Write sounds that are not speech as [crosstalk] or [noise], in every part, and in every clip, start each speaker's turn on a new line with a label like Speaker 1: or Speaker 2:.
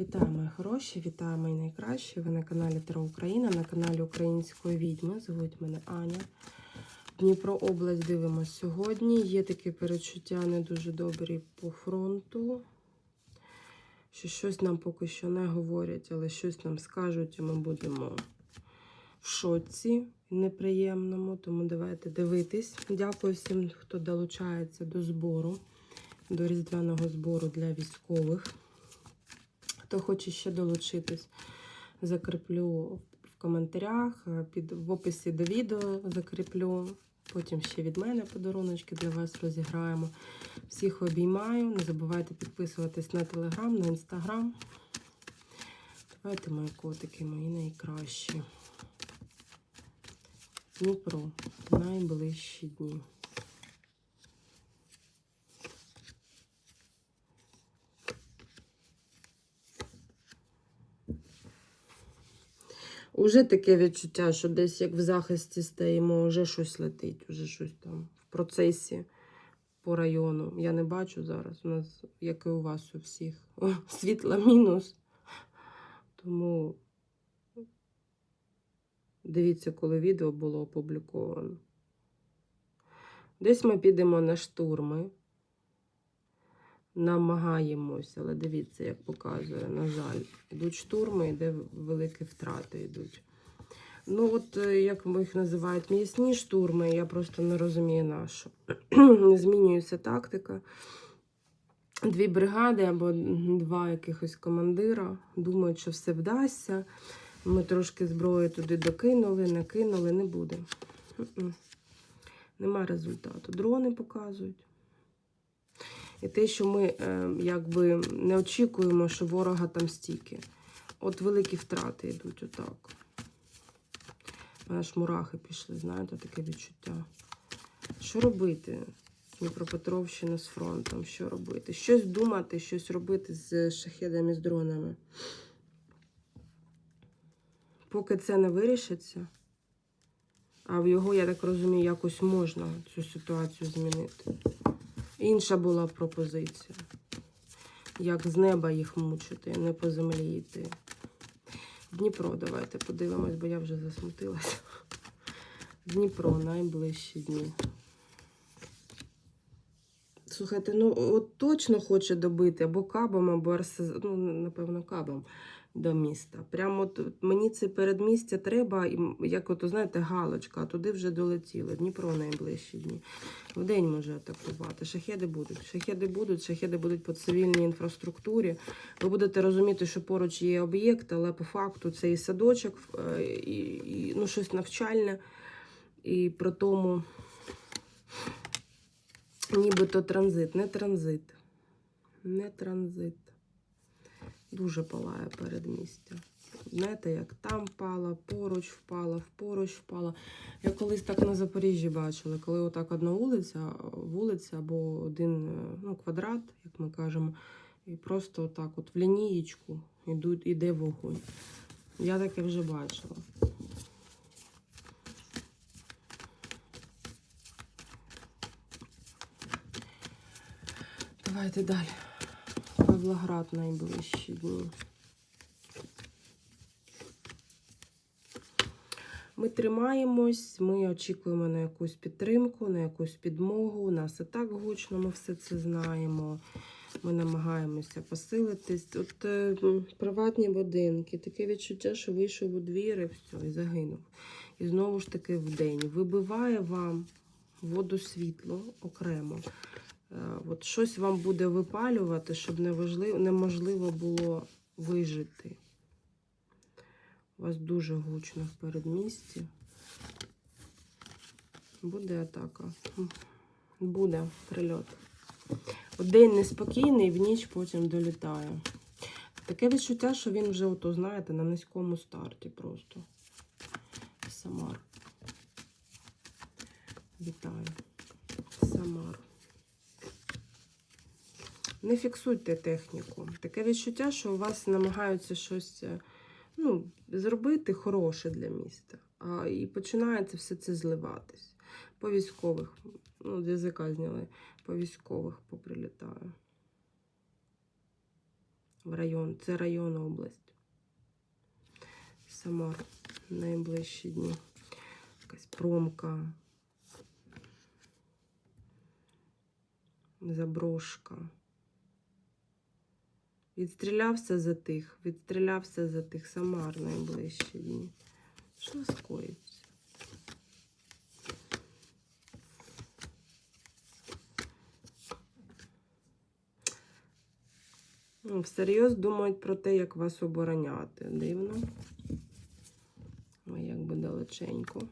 Speaker 1: Вітаю, мої хороші, вітаю мої найкращі. Ви на каналі Таро Україна, на каналі Української відьми. Звуть мене Аня. Дніпро область дивимося сьогодні. Є такі перечуття не дуже добрі по фронту. Що щось нам поки що не говорять, але щось нам скажуть, і ми будемо в шоці неприємному. Тому давайте дивитись. Дякую всім, хто долучається до збору, до різдвяного збору для військових. Хто хоче ще долучитись, закріплю в коментарях, е, під, в описі до відео закріплю. Потім ще від мене подаруночки для вас розіграємо. Всіх обіймаю. Не забувайте підписуватись на телеграм, на інстаграм. Давайте мої котики, мої найкращі. Дніпро. Найближчі дні. Уже таке відчуття, що десь як в захисті стоїмо, вже щось летить, вже щось там в процесі по району. Я не бачу зараз. У нас, як і у вас у всіх, [laughs] світла мінус. Тому дивіться, коли відео було опубліковано. Десь ми підемо на штурми. Намагаємося, але дивіться, як показує, на жаль, йдуть штурми, де великі втрати йдуть. Ну, от е, як їх називають м'ясні штурми, я просто не розумію на що. [clears throat] Змінюється тактика. Дві бригади або два якихось командира думають, що все вдасться. Ми трошки зброї туди докинули, накинули, не буде. Нема результату. Дрони показують. І те, що ми е, якби не очікуємо, що ворога там стільки. От великі втрати йдуть отак. У мене ж мурахи пішли, знаєте, таке відчуття. Що робити? Дніпропетровщина з фронтом, що робити? Щось думати, щось робити з шахедами, з дронами. Поки це не вирішиться, а в його, я так розумію, якось можна цю ситуацію змінити. Інша була пропозиція. Як з неба їх мучити, не по землі йти. Дніпро, давайте подивимось, бо я вже засмутилася. Дніпро найближчі дні. Слухайте, ну от точно хоче добити або кабом, або РСЗ, ну, напевно, кабом до міста. Прямо от, мені це передмістя треба, як от, знаєте, галочка, а туди вже долетіло. Дніпро найближчі дні. В день може атакувати. Шахеди будуть. Шахеди будуть, шахеди будуть по цивільній інфраструктурі. Ви будете розуміти, що поруч є об'єкт, але по факту це і садочок, е, і, і ну, щось навчальне. І при тому нібито транзит, не транзит. Не транзит. Дуже палає передмістя. Знаєте, як там впала, поруч впала, поруч впала. Я колись так на Запоріжжі бачила, коли отак одна вулиця, вулиця або один е, ну, квадрат, як ми кажемо, і просто отак от в лінієчку іде вогонь. Я таке вже бачила. Давайте далі. Павлоград найближчі дні. Ми тримаємось, ми очікуємо на якусь підтримку, на якусь підмогу. У нас і так гучно, ми все це знаємо. Ми намагаємося посилитись. От е, приватні будинки, таке відчуття, що вийшов у двір і все, і загинув. І знову ж таки вдень. Вибиває вам воду світло окремо. От щось вам буде випалювати, щоб неможливо було вижити. У вас дуже гучно в передмісті. Буде атака. Буде прильот. День неспокійний, в ніч потім долітає. Таке відчуття, що він вже, ото, знаєте, на низькому старті просто. Самар. Вітаю. Самар. Не фіксуйте техніку. Таке відчуття, що у вас намагаються щось е, ну, зробити хороше для міста. А, і починається все це зливатись. По військових, ну, з язика зняли, по військових поприлітаю. в район. Це район область. Самар. Найближчі дні. Якась промка. Заброшка. Відстрілявся за тих, відстрілявся за тих Самар найближчі дні. Що скоїться? Ну, Всерйоз думають про те, як вас обороняти. Дивно. Ой, як би далеченько.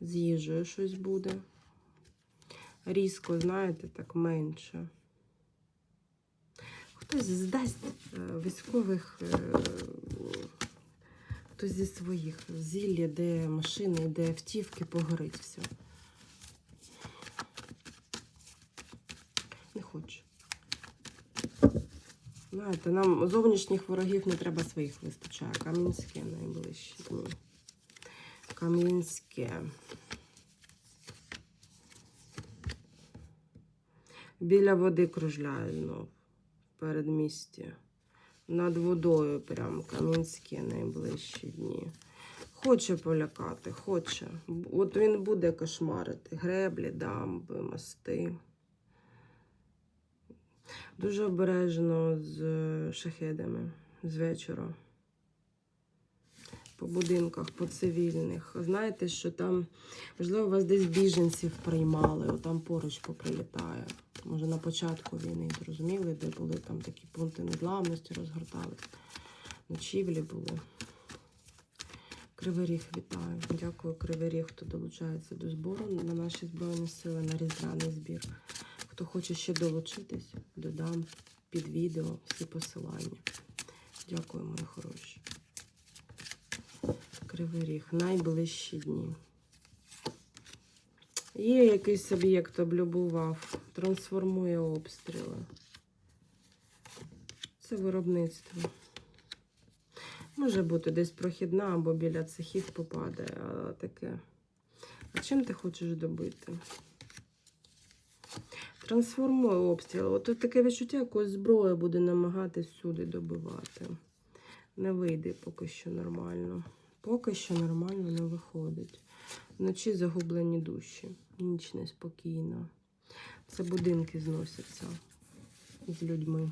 Speaker 1: З їжею щось буде. Різко, знаєте, так менше. Хтось здасть е, військових, е, хтось зі своїх зілля, де машини, де автівки, погорить все. Не хочу. Знаєте, нам зовнішніх ворогів не треба своїх вистачає. Кам'янське найближчі дні. Кам'янське. Біля води кружляє. В передмісті. Над водою прям Кам'янське найближчі дні. Хоче полякати, хоче. От він буде кошмарити. Греблі, дамби, мости. Дуже обережно з шахедами з вечора. По будинках, по цивільних. Знаєте, що там, можливо, вас десь біженців приймали, от там поруч поприлітає. Може, на початку війни зрозуміли, де були там такі пункти незламності, розгортали. Ночівлі були. Кривий вітаю. Дякую, Кривий хто долучається до збору на наші Збройні Сили, на різдвяний збір. Хто хоче ще долучитись, додам під відео всі посилання. Дякую, мої хороші. Кривий Ріг. Найближчі дні. Є якийсь об'єкт облюбував, трансформує обстріли. Це виробництво. Може бути десь прохідна або біля цехів попаде, а таке. А чим ти хочеш добити? Трансформує обстріли. От таке відчуття, якось зброя буде намагатись сюди добивати. Не вийде поки що нормально. Поки що нормально не виходить. Вночі загублені душі. Ніч неспокійна. Це будинки зносяться з людьми.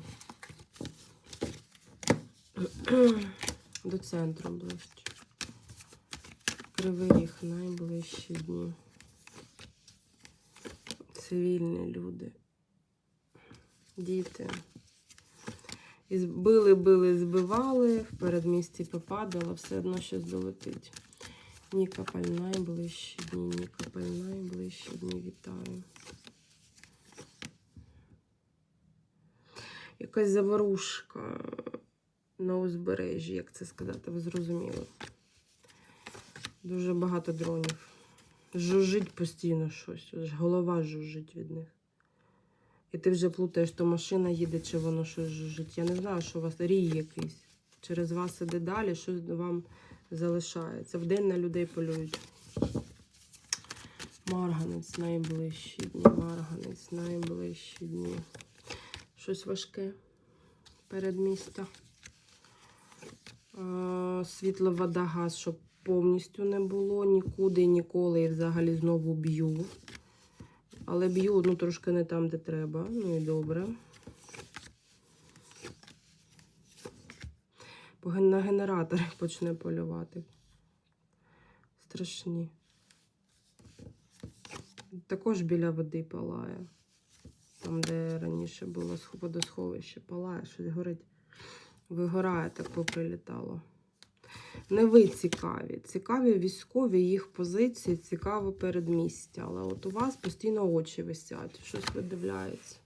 Speaker 1: [clears throat] До центру ближче. Кривий ріг найближчі дні. Цивільні люди. Діти. І били, били, збивали, в передмісті попадало, все одно щось долетить. Нікопаль найближчі дні, Нікопаль найближчі дні вітаю. Якась заворушка на узбережжі, як це сказати, ви зрозуміли. Дуже багато дронів. Жужжить постійно щось. Голова жужжить від них. І ти вже плутаєш, то машина їде, чи воно щось жужжить. Я не знаю, що у вас рій якийсь. Через вас іде далі, щось вам залишається. Вдень на людей полюють. Марганець найближчі дні. Марганець найближчі дні. Щось важке. Передмістя. Світло, вода, газ, щоб повністю не було. Нікуди, ніколи. І взагалі знову б'ю. Але б'ю ну, трошки не там, де треба. Ну і добре. На генератори [laughs] почне полювати. Страшні. Також біля води палає. Там, де раніше було водосховище, палає, щось горить. Вигорає, так поприлітало. Не ви цікаві. Цікаві військові, їх позиції, цікаве передмістя. Але от у вас постійно очі висять, щось видивляється.